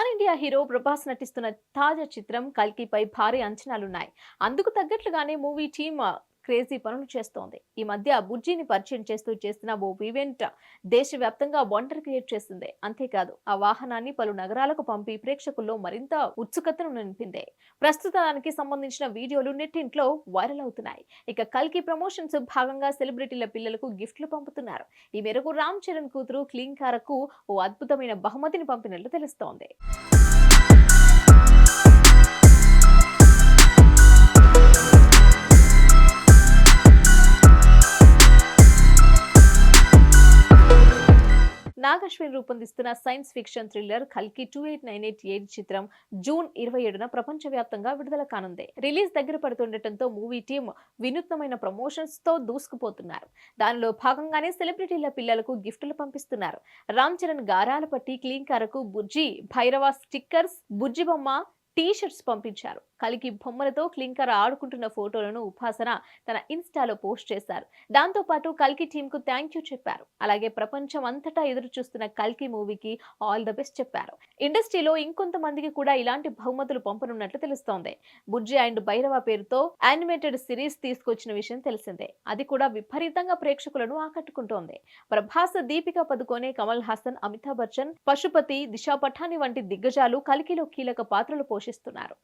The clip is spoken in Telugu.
స్టార్ ఇండియా హీరో ప్రభాస్ నటిస్తున్న తాజా చిత్రం కల్కిపై భారీ అంచనాలున్నాయి. అందుకు తగ్గట్లుగానే మూవీ టీమ్ క్రేజీ పనులు చేస్తోంది. ఈ మధ్య బుజ్జిని పరిచయం చేస్తూ చేసిన ఓ ఈవెంట్ దేశవ్యాప్తంగా వండర్ క్రియేట్ చేసింది. అంతేకాదు ఆ వాహనాన్ని పలు నగరాలకు పంపి ప్రేక్షకుల్లో మరింత ఉత్సుకతను నింపింది. ప్రస్తుతానికి సంబంధించిన వీడియోలు నెట్టింట్లో వైరల్ అవుతున్నాయి. ఇక కల్కి ప్రమోషన్స్ భాగంగా సెలబ్రిటీల పిల్లలకు గిఫ్ట్లు పంపుతున్నారు. ఈ మేరకు రామ్ చరణ్ కూతురు క్లీంకారకు ఓ అద్భుతమైన బహుమతిని పంపినట్లు తెలుస్తోంది. నాగశ్విన్ రూపొందిస్తున్న సైన్స్ ఫిక్షన్ థ్రిల్లర్ కల్కి two eight nine eight eight చిత్రం జూన్ ఇరవై ఏడున ప్రపంచవ్యాప్తంగా విడుదల కానుంది. రిలీజ్ దగ్గర పడుతుండటంతో మూవీ టీం వినూత్నమైన ప్రమోషన్స్తో దూసుకుపోతున్నారు. దానిలో భాగంగానే సెలబ్రిటీల పిల్లలకు గిఫ్టులు పంపిస్తున్నారు. రామ్ చరణ్ గారాల పట్టి క్లీంకారకు బుజ్జి భైరవ స్టిక్కర్స్ బుజ్జిబొమ్మ టీ షర్ట్స్ పంపించారు. కలికి బొమ్మలతో క్లింకర్ ఆడుకుంటున్న ఫోటోలను ఉపాసన తన ఇన్స్టాలో పోస్ట్ చేశారు. దాంతో పాటు కల్కి టీమ్కు థ్యాంక్ యూ చెప్పారు. అలాగే ప్రపంచం అంతటా ఎదురు చూస్తున్న కల్కి మూవీకి ఆల్ ద బెస్ట్ చెప్పారు. ఇండస్ట్రీలో ఇంకొంతమందికి కూడా ఇలాంటి బహుమతులు పంపనున్నట్లు తెలుస్తోంది. బుజ్జి అండ్ భైరవ పేరుతో యానిమేటెడ్ సిరీస్ తీసుకొచ్చిన విషయం తెలిసిందే. అది కూడా విపరీతంగా ప్రేక్షకులను ఆకట్టుకుంటోంది. ప్రభాస్ దీపికా పదుకోనే కమల్ హాసన్ అమితాబ్ బచ్చన్ పశుపతి దిశా పఠాని వంటి దిగ్గజాలు కలికిలో కీలక పాత్రలు పోషిస్తున్నారు.